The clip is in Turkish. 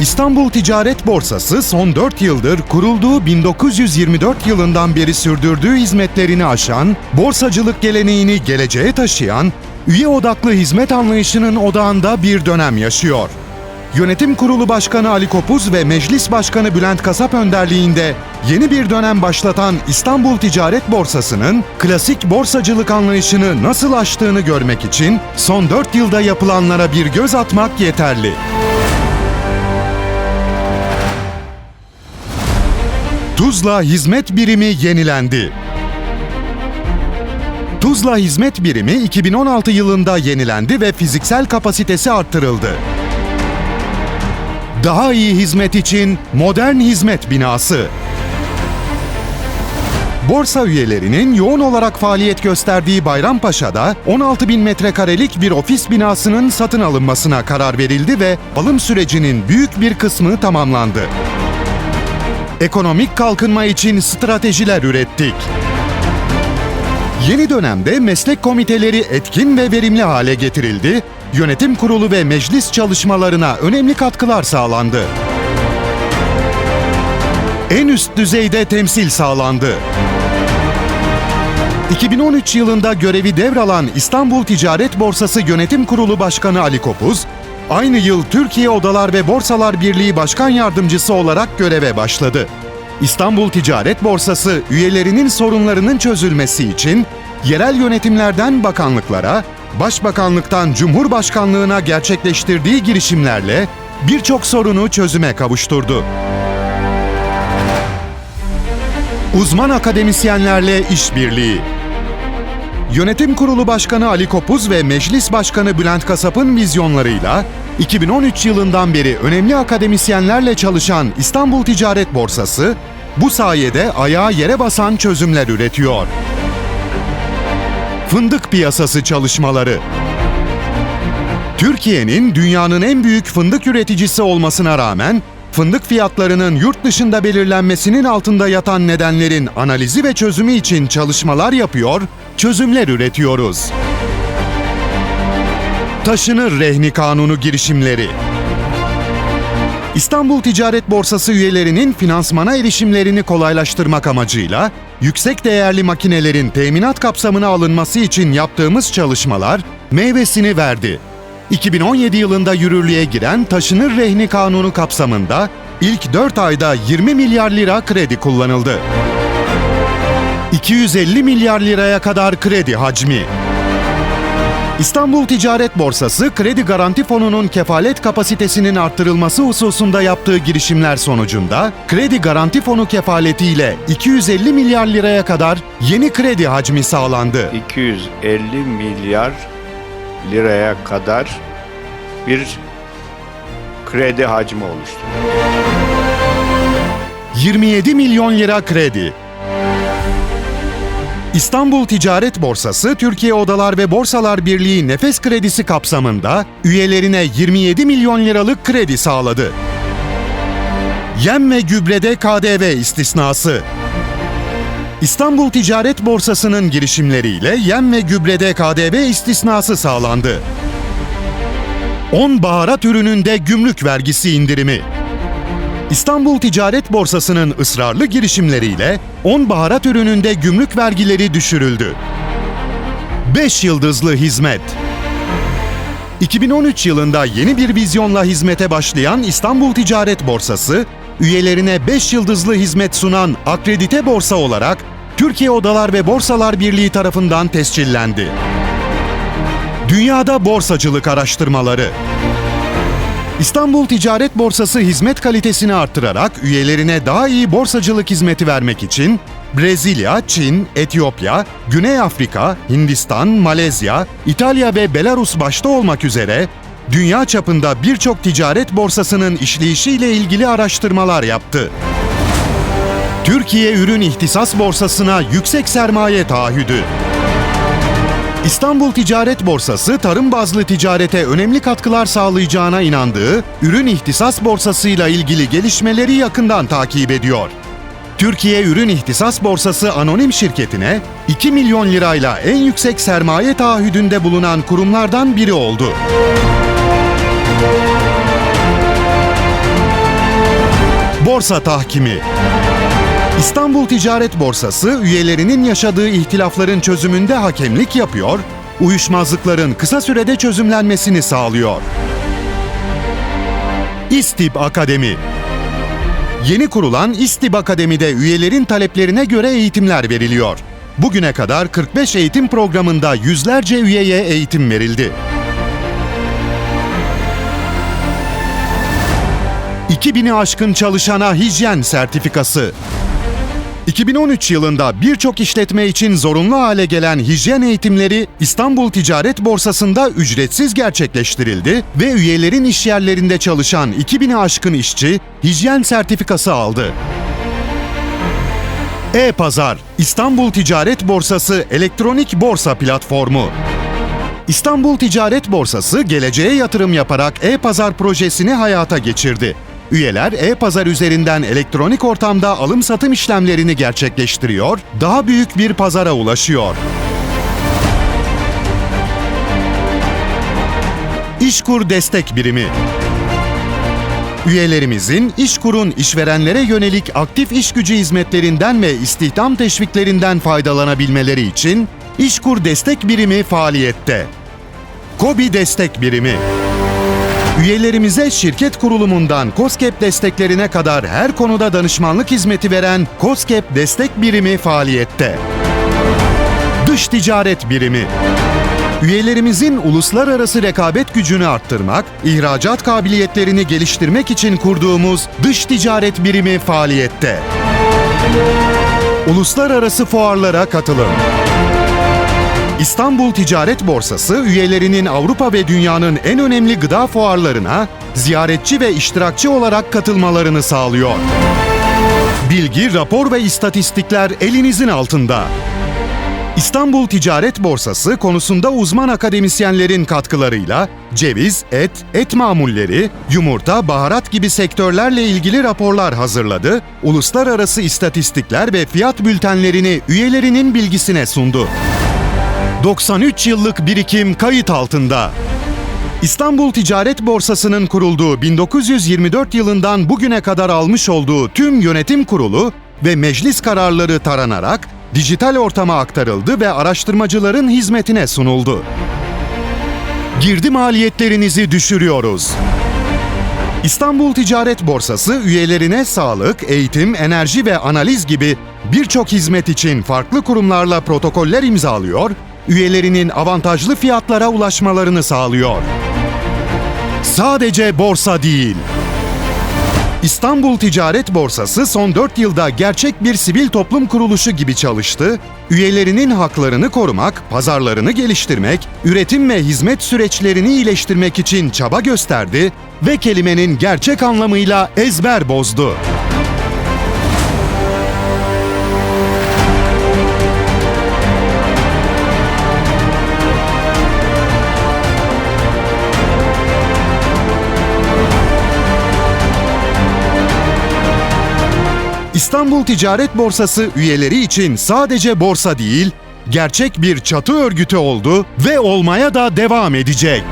İstanbul Ticaret Borsası son 4 yıldır kurulduğu 1924 yılından beri sürdürdüğü hizmetlerini aşan, borsacılık geleneğini geleceğe taşıyan, üye odaklı hizmet anlayışının odağında bir dönem yaşıyor. Yönetim Kurulu Başkanı Ali Kopuz ve Meclis Başkanı Bülent Kasap önderliğinde yeni bir dönem başlatan İstanbul Ticaret Borsası'nın klasik borsacılık anlayışını nasıl aştığını görmek için son 4 yılda yapılanlara bir göz atmak yeterli. Tuzla Hizmet Birimi yenilendi. Tuzla Hizmet Birimi 2016 yılında yenilendi ve fiziksel kapasitesi arttırıldı. Daha iyi hizmet için modern hizmet binası. Borsa üyelerinin yoğun olarak faaliyet gösterdiği Bayrampaşa'da 16 bin metrekarelik bir ofis binasının satın alınmasına karar verildi ve alım sürecinin büyük bir kısmı tamamlandı. Ekonomik kalkınma için stratejiler ürettik. Yeni dönemde meslek komiteleri etkin ve verimli hale getirildi, yönetim kurulu ve meclis çalışmalarına önemli katkılar sağlandı. En üst düzeyde temsil sağlandı. 2013 yılında görevi devralan İstanbul Ticaret Borsası Yönetim Kurulu Başkanı Ali Kopuz, aynı yıl Türkiye Odalar ve Borsalar Birliği Başkan Yardımcısı olarak göreve başladı. İstanbul Ticaret Borsası üyelerinin sorunlarının çözülmesi için yerel yönetimlerden bakanlıklara, Başbakanlıktan Cumhurbaşkanlığına gerçekleştirdiği girişimlerle birçok sorunu çözüme kavuşturdu. Uzman akademisyenlerle işbirliği Yönetim Kurulu Başkanı Ali Kopuz ve Meclis Başkanı Bülent Kasap'ın vizyonlarıyla 2013 yılından beri önemli akademisyenlerle çalışan İstanbul Ticaret Borsası, bu sayede ayağa yere basan çözümler üretiyor. Fındık piyasası çalışmaları Türkiye'nin dünyanın en büyük fındık üreticisi olmasına rağmen fındık fiyatlarının yurt dışında belirlenmesinin altında yatan nedenlerin analizi ve çözümü için çalışmalar yapıyor, çözümler üretiyoruz. Taşınır rehni kanunu girişimleri. İstanbul Ticaret Borsası üyelerinin finansmana erişimlerini kolaylaştırmak amacıyla yüksek değerli makinelerin teminat kapsamına alınması için yaptığımız çalışmalar meyvesini verdi. 2017 yılında yürürlüğe giren taşınır rehni kanunu kapsamında ilk 4 ayda 20 milyar lira kredi kullanıldı. 250 milyar liraya kadar kredi hacmi. İstanbul Ticaret Borsası Kredi Garanti Fonu'nun kefalet kapasitesinin arttırılması hususunda yaptığı girişimler sonucunda Kredi Garanti Fonu kefaletiyle 250 milyar liraya kadar yeni kredi hacmi sağlandı. 250 milyar liraya kadar bir kredi hacmi oluştu. 27 milyon lira kredi. İstanbul Ticaret Borsası, Türkiye Odalar ve Borsalar Birliği Nefes Kredisi kapsamında üyelerine 27 milyon liralık kredi sağladı. Yem ve gübrede KDV istisnası. İstanbul Ticaret Borsası'nın girişimleriyle yem ve gübrede KDV istisnası sağlandı. 10 baharat ürününde gümrük vergisi indirimi. İstanbul Ticaret Borsası'nın ısrarlı girişimleriyle 10 baharat ürününde gümrük vergileri düşürüldü. 5 yıldızlı hizmet. 2013 yılında yeni bir vizyonla hizmete başlayan İstanbul Ticaret Borsası, üyelerine 5 yıldızlı hizmet sunan akredite borsa olarak Türkiye Odalar ve Borsalar Birliği tarafından tescillendi. Dünyada borsacılık araştırmaları. İstanbul Ticaret Borsası hizmet kalitesini arttırarak üyelerine daha iyi borsacılık hizmeti vermek için Brezilya, Çin, Etiyopya, Güney Afrika, Hindistan, Malezya, İtalya ve Belarus başta olmak üzere dünya çapında birçok ticaret borsasının işleyişiyle ilgili araştırmalar yaptı. Türkiye Ürün İhtisas Borsası'na yüksek sermaye taahhüdü. İstanbul Ticaret Borsası tarım bazlı ticarete önemli katkılar sağlayacağına inandığı Ürün İhtisas Borsası'yla ilgili gelişmeleri yakından takip ediyor. Türkiye Ürün İhtisas Borsası anonim şirketine 2 milyon lirayla en yüksek sermaye taahhüdünde bulunan kurumlardan biri oldu. Borsa tahkimi. İstanbul Ticaret Borsası üyelerinin yaşadığı ihtilafların çözümünde hakemlik yapıyor, uyuşmazlıkların kısa sürede çözümlenmesini sağlıyor. İstib Akademi Yeni kurulan İstib Akademi'de üyelerin taleplerine göre eğitimler veriliyor. Bugüne kadar 45 eğitim programında yüzlerce üyeye eğitim verildi. 2000'i aşkın çalışana hijyen sertifikası. 2013 yılında birçok işletme için zorunlu hale gelen hijyen eğitimleri İstanbul Ticaret Borsası'nda ücretsiz gerçekleştirildi ve üyelerin işyerlerinde çalışan 2000'i aşkın işçi hijyen sertifikası aldı. E-Pazar, İstanbul Ticaret Borsası elektronik borsa platformu. İstanbul Ticaret Borsası geleceğe yatırım yaparak e-pazar projesini hayata geçirdi. Üyeler e-pazar üzerinden elektronik ortamda alım-satım işlemlerini gerçekleştiriyor, daha büyük bir pazara ulaşıyor. İşkur Destek Birimi Üyelerimizin İşkur'un işverenlere yönelik aktif iş gücü hizmetlerinden ve istihdam teşviklerinden faydalanabilmeleri için İşkur Destek Birimi faaliyette. KOBİ Destek Birimi Üyelerimize şirket kurulumundan COSGAP desteklerine kadar her konuda danışmanlık hizmeti veren COSGAP Destek Birimi faaliyette. Dış Ticaret Birimi Üyelerimizin uluslararası rekabet gücünü arttırmak, ihracat kabiliyetlerini geliştirmek için kurduğumuz Dış Ticaret Birimi faaliyette. Uluslararası fuarlara katılım. İstanbul Ticaret Borsası üyelerinin Avrupa ve dünyanın en önemli gıda fuarlarına ziyaretçi ve iştirakçı olarak katılmalarını sağlıyor. Bilgi, rapor ve istatistikler elinizin altında. İstanbul Ticaret Borsası konusunda uzman akademisyenlerin katkılarıyla ceviz, et, et mamulleri, yumurta, baharat gibi sektörlerle ilgili raporlar hazırladı, uluslararası istatistikler ve fiyat bültenlerini üyelerinin bilgisine sundu. 93 yıllık birikim kayıt altında. İstanbul Ticaret Borsası'nın kurulduğu 1924 yılından bugüne kadar almış olduğu tüm yönetim kurulu ve meclis kararları taranarak dijital ortama aktarıldı ve araştırmacıların hizmetine sunuldu. Girdi maliyetlerinizi düşürüyoruz. İstanbul Ticaret Borsası üyelerine sağlık, eğitim, enerji ve analiz gibi birçok hizmet için farklı kurumlarla protokoller imzalıyor, üyelerinin avantajlı fiyatlara ulaşmalarını sağlıyor. Sadece borsa değil. İstanbul Ticaret Borsası son 4 yılda gerçek bir sivil toplum kuruluşu gibi çalıştı, üyelerinin haklarını korumak, pazarlarını geliştirmek, üretim ve hizmet süreçlerini iyileştirmek için çaba gösterdi ve kelimenin gerçek anlamıyla ezber bozdu. İstanbul Ticaret Borsası üyeleri için sadece borsa değil, gerçek bir çatı örgütü oldu ve olmaya da devam edecek.